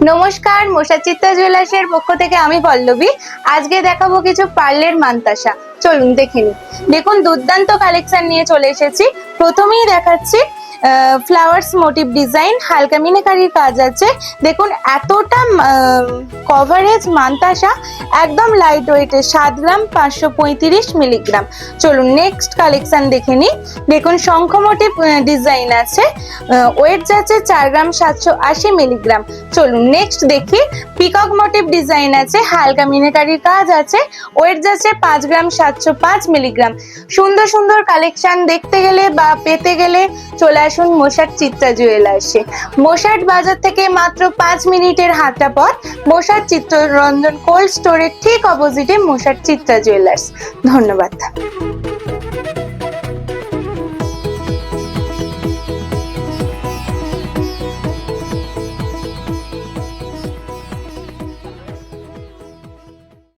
নমস্কার মশা চিত্তা জুয়েলার্সের পক্ষ থেকে আমি পল্লবী। আজকে দেখাবো কিছু পার্লের মান্তাসা। চলুন দেখে নিই। দেখুন, দুর্দান্ত কালেকশন নিয়ে চলে এসেছি। প্রথমেই দেখাচ্ছি ফ্লাওয়ার্স মোটিভ ডিজাইন হালকা মিনাকারির কাজ আছে। দেখুন, এতটা কভারেজ মান্তাসা, একদম লাইট ওয়েটে সাত গ্রাম পাঁচশো পঁয়ত্রিশ মিলিগ্রাম চলুন নেক্সট কালেকশন দেখে নিই। দেখুন, শঙ্খ মোটিভ ডিজাইন আছে। ওয়েট যাচ্ছে চার গ্রাম সাতশো আশি মিলিগ্রাম চলুন নেক্সট দেখি। পিকক মোটিভ ডিজাইন আছে, হালকা মিনাকারির কাজ আছে। ওয়েট যাচ্ছে পাঁচ গ্রাম সাতশো পাঁচ মিলিগ্রাম সুন্দর সুন্দর কালেকশন দেখতে গেলে বা পেতে গেলে চলে আসুন মোশাট চিত্রা জুয়েলার্সে। মোশাট বাজার থেকে মাত্র পাঁচ মিনিটের হাঁটা পথ। মোশাট চিত্তরঞ্জন কোল্ড স্টোরের ঠিক অপোজিটে মোশাট চিত্রা জুয়েলার্স। ধন্যবাদ।